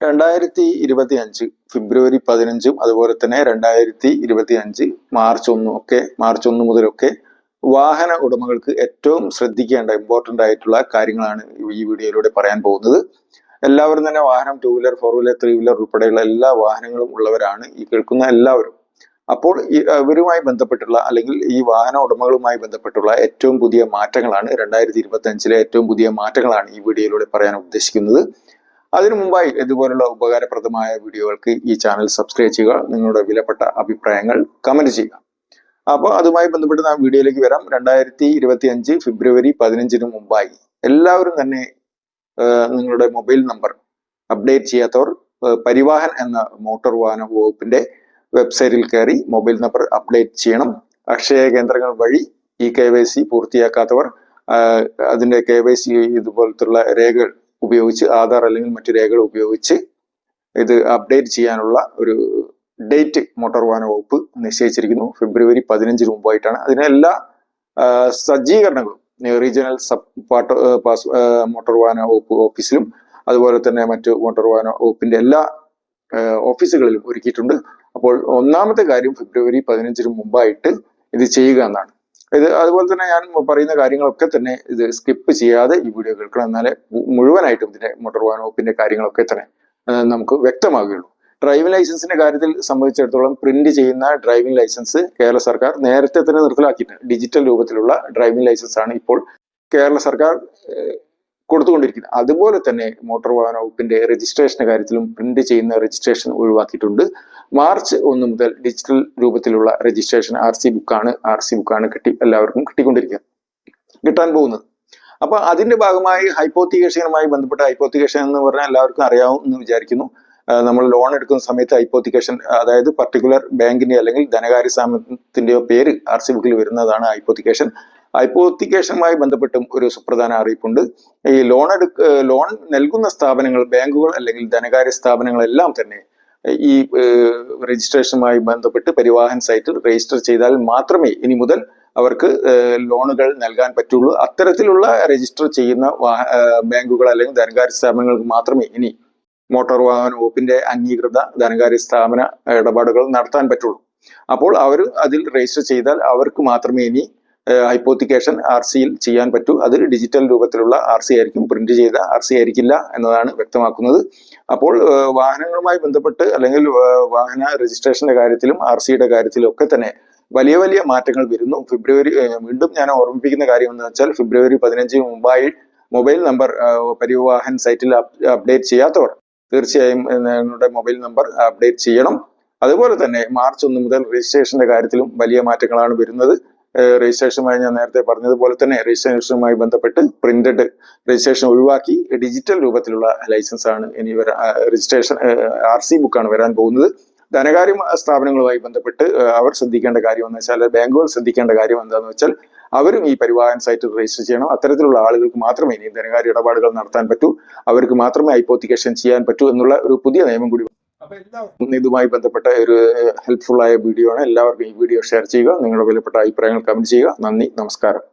രണ്ടായിരത്തി ഇരുപത്തി അഞ്ച് ഫെബ്രുവരി പതിനഞ്ചും അതുപോലെ തന്നെ രണ്ടായിരത്തി ഇരുപത്തി അഞ്ച് മാർച്ച് ഒന്നും ഒക്കെ മാർച്ച് ഒന്ന് മുതലൊക്കെ വാഹന ഉടമകൾക്ക് ഏറ്റവും ശ്രദ്ധിക്കേണ്ട ഇമ്പോർട്ടന്റ് ആയിട്ടുള്ള കാര്യങ്ങളാണ് ഈ വീഡിയോയിലൂടെ പറയാൻ പോകുന്നത്. എല്ലാവരും തന്നെ വാഹനം two wheeler four wheeler three wheeler ഉൾപ്പെടെയുള്ള എല്ലാ വാഹനങ്ങളും ഉള്ളവരാണ് ഈ കേൾക്കുന്ന എല്ലാവരും. അപ്പോൾ ഇവരുമായി ബന്ധപ്പെട്ടുള്ള അല്ലെങ്കിൽ ഈ വാഹന ഉടമകളുമായി ബന്ധപ്പെട്ടുള്ള ഏറ്റവും പുതിയ മാറ്റങ്ങളാണ് രണ്ടായിരത്തി ഇരുപത്തി അഞ്ചിലെ ഏറ്റവും പുതിയ മാറ്റങ്ങളാണ് ഈ വീഡിയോയിലൂടെ പറയാൻ ഉദ്ദേശിക്കുന്നത്. അതിനു മുമ്പായി ഇതുപോലുള്ള ഉപകാരപ്രദമായ വീഡിയോകൾക്ക് ഈ ചാനൽ സബ്സ്ക്രൈബ് ചെയ്യുക നിങ്ങളുടെ വിലപ്പെട്ട അഭിപ്രായങ്ങൾ കമന്റ് ചെയ്യുക. അപ്പോൾ അതുമായി ബന്ധപ്പെട്ട് നാം വീഡിയോയിലേക്ക് വരാം. രണ്ടായിരത്തി ഇരുപത്തി അഞ്ച് ഫെബ്രുവരി പതിനഞ്ചിന് മുമ്പായി എല്ലാവരും തന്നെ നിങ്ങളുടെ മൊബൈൽ നമ്പർ അപ്ഡേറ്റ് ചെയ്യാത്തവർ പരിവാഹൻ എന്ന മോട്ടോർ വാഹന വകുപ്പിന്റെ വെബ്സൈറ്റിൽ കയറി മൊബൈൽ നമ്പർ അപ്ഡേറ്റ് ചെയ്യണം. അക്ഷയ കേന്ദ്രങ്ങൾ വഴി ഈ കെ വൈ സി പൂർത്തിയാക്കാത്തവർ അതിന്റെ കെ വൈ സി ഇതുപോലത്തുള്ള രേഖകൾ ഉപയോഗിച്ച് ആധാർ അല്ലെങ്കിൽ മറ്റു രേഖകൾ ഉപയോഗിച്ച് ഇത് അപ്ഡേറ്റ് ചെയ്യാനുള്ള ഒരു ഡേറ്റ് മോട്ടോർ വാഹന വകുപ്പ് നിശ്ചയിച്ചിരിക്കുന്നു. ഫെബ്രുവരി പതിനഞ്ചിന് മുമ്പായിട്ടാണ്. അതിന് എല്ലാ ആ, സജ്ജീകരണങ്ങളും റീജിയണൽ സബ് പാട്ട് പാസ് മോട്ടോർ വാഹന വകുപ്പ് ഓഫീസിലും അതുപോലെ തന്നെ മറ്റു മോട്ടോർ വാഹന വകുപ്പിന്റെ എല്ലാ ഓഫീസുകളിലും ഒരുക്കിയിട്ടുണ്ട്. അപ്പോൾ ഒന്നാമത്തെ കാര്യം ഫെബ്രുവരി പതിനഞ്ചിന് മുമ്പായിട്ട് ഇത് ചെയ്യുക എന്നാണ്. ഇത് അതുപോലെ തന്നെ ഞാൻ പറയുന്ന കാര്യങ്ങളൊക്കെ തന്നെ ഇത് സ്കിപ്പ് ചെയ്യാതെ ഈ വീഡിയോ കേൾക്കണം. എന്നാലേ മുഴുവനായിട്ടും ഇതിന്റെ മോട്ടോർ വാഹന വകുപ്പിന്റെ കാര്യങ്ങളൊക്കെ തന്നെ നമുക്ക് വ്യക്തമാകുകയുള്ളൂ. ഡ്രൈവിംഗ് ലൈസൻസിന്റെ കാര്യത്തിൽ സംബന്ധിച്ചിടത്തോളം പ്രിന്റ് ചെയ്യുന്ന ഡ്രൈവിംഗ് ലൈസൻസ് കേരള സർക്കാർ നേരത്തെ തന്നെ നിർത്തലാക്കിയിട്ടുണ്ട്. ഡിജിറ്റൽ രൂപത്തിലുള്ള ഡ്രൈവിംഗ് ലൈസൻസ് ആണ് ഇപ്പോൾ കേരള സർക്കാർ കൊടുത്തുകൊണ്ടിരിക്കുന്നത് അതുപോലെ തന്നെ മോട്ടോർ വാഹന വകുപ്പിന്റെ രജിസ്ട്രേഷന്റെ കാര്യത്തിലും പ്രിന്റ് ചെയ്യുന്ന രജിസ്ട്രേഷൻ ഒഴിവാക്കിയിട്ടുണ്ട്. മാർച്ച് ഒന്ന് മുതൽ ഡിജിറ്റൽ രൂപത്തിലുള്ള രജിസ്ട്രേഷൻ ആർ സി ബുക്കാണ് ആർ സി ബുക്കാണ് കിട്ടി എല്ലാവർക്കും കിട്ടിക്കൊണ്ടിരിക്കുക. കിട്ടാൻ പോകുന്നത്. അപ്പൊ അതിന്റെ ഭാഗമായി ഹൈപ്പോത്തിക്കേഷനുമായി ബന്ധപ്പെട്ട ഹൈപ്പോത്തികേഷൻ എന്ന് പറഞ്ഞാൽ എല്ലാവർക്കും അറിയാവും എന്ന് വിചാരിക്കുന്നു. നമ്മൾ ലോൺ എടുക്കുന്ന സമയത്ത് ഹൈപ്പോത്തിക്കേഷൻ അതായത് പർട്ടിക്കുലർ ബാങ്കിന്റെ അല്ലെങ്കിൽ ധനകാര്യ സ്ഥാപനത്തിന്റെയോ പേര് ആർ സി ബുക്കിൽ വരുന്നതാണ് ഹൈപ്പോത്തിക്കേഷൻ ഹൈപ്പോത്തിക്കേഷനുമായി ബന്ധപ്പെട്ടും ഒരു സുപ്രധാന അറിയിപ്പുണ്ട്. ഈ ലോൺ എടുക്ക ലോൺ നൽകുന്ന സ്ഥാപനങ്ങൾ ബാങ്കുകൾ അല്ലെങ്കിൽ ധനകാര്യ സ്ഥാപനങ്ങളെല്ലാം തന്നെ ഈ രജിസ്ട്രേഷനുമായി ബന്ധപ്പെട്ട് പരിവാഹൻ സൈറ്റിൽ രജിസ്റ്റർ ചെയ്താൽ മാത്രമേ ഇനി മുതൽ അവർക്ക് ലോണുകൾ നൽകാൻ പറ്റുള്ളൂ. അത്തരത്തിലുള്ള രജിസ്റ്റർ ചെയ്യുന്ന ബാങ്കുകൾ അല്ലെങ്കിൽ ധനകാര്യ സ്ഥാപനങ്ങൾക്ക് മാത്രമേ ഇനി മോട്ടോർ വാഹന വകുപ്പിന്റെ അംഗീകൃത ധനകാര്യ സ്ഥാപന ഇടപാടുകൾ നടത്താൻ പറ്റുള്ളൂ. അപ്പോൾ അവർ അതിൽ രജിസ്റ്റർ ചെയ്താൽ അവർക്ക് മാത്രമേ ഇനി ഹൈപ്പോത്തിക്കേഷൻ ആർ സിയിൽ ചെയ്യാൻ പറ്റൂ. അത് ഡിജിറ്റൽ രൂപത്തിലുള്ള ആർ സി ആയിരിക്കും. പ്രിന്റ് ചെയ്ത ആർ സി ആയിരിക്കില്ല എന്നതാണ് വ്യക്തമാക്കുന്നത്. അപ്പോൾ വാഹനങ്ങളുമായി ബന്ധപ്പെട്ട് അല്ലെങ്കിൽ വാഹന രജിസ്ട്രേഷന്റെ കാര്യത്തിലും ആർ സിയുടെ കാര്യത്തിലും ഒക്കെ തന്നെ വലിയ വലിയ മാറ്റങ്ങൾ വരുന്നു. ഫെബ്രുവരി വീണ്ടും ഞാൻ ഓർമ്മിപ്പിക്കുന്ന കാര്യം എന്ന് വെച്ചാൽ ഫെബ്രുവരി പതിനഞ്ചിന് മുമ്പായി മൊബൈൽ നമ്പർ പരിവാഹൻ സൈറ്റിൽ അപ്ഡേറ്റ് ചെയ്യാത്തവർ തീർച്ചയായും നിങ്ങളുടെ മൊബൈൽ നമ്പർ അപ്ഡേറ്റ് ചെയ്യണം. അതുപോലെ തന്നെ മാർച്ച് ഒന്ന് മുതൽ രജിസ്ട്രേഷന്റെ കാര്യത്തിലും വലിയ മാറ്റങ്ങളാണ് വരുന്നത്. രജിസ്ട്രേഷനുമായി ഞാൻ നേരത്തെ പറഞ്ഞതുപോലെ തന്നെ രജിസ്ട്രേഷനുമായി ബന്ധപ്പെട്ട് പ്രിന്റഡ് രജിസ്ട്രേഷൻ ഒഴിവാക്കി ഡിജിറ്റൽ രൂപത്തിലുള്ള ലൈസൻസ് ആണ് ഇനി രജിസ്ട്രേഷൻ ആർ സി ബുക്കാണ് വരാൻ പോകുന്നത്. ധനകാര്യ സ്ഥാപനങ്ങളുമായി ബന്ധപ്പെട്ട് അവർ ശ്രദ്ധിക്കേണ്ട കാര്യം എന്ന് വെച്ചാൽ ബാങ്കുകൾ ശ്രദ്ധിക്കേണ്ട കാര്യം എന്താണെന്ന് വെച്ചാൽ അവരും ഈ പരിവാഹൻ സൈറ്റിൽ രജിസ്റ്റർ ചെയ്യണം. അത്തരത്തിലുള്ള ആളുകൾക്ക് മാത്രമേ ഇനി ധനകാര്യ ഇടപാടുകൾ നടത്താൻ പറ്റൂ. അവർക്ക് മാത്രമേ ഹൈപ്പോത്തിക്കേഷൻ ചെയ്യാൻ പറ്റൂ എന്നുള്ള ഒരു പുതിയ നിയമം കൂടി അപ്പൊ എല്ലാവർക്കും ഇതുമായി ബന്ധപ്പെട്ട ഒരു ഹെൽപ്ഫുൾ ആയ വീഡിയോ ആണ്. എല്ലാവർക്കും ഈ വീഡിയോ ഷെയർ ചെയ്യുക. നിങ്ങളുടെ വിലപ്പെട്ട അഭിപ്രായങ്ങൾ കമന്റ് ചെയ്യുക. നന്ദി നമസ്കാരം.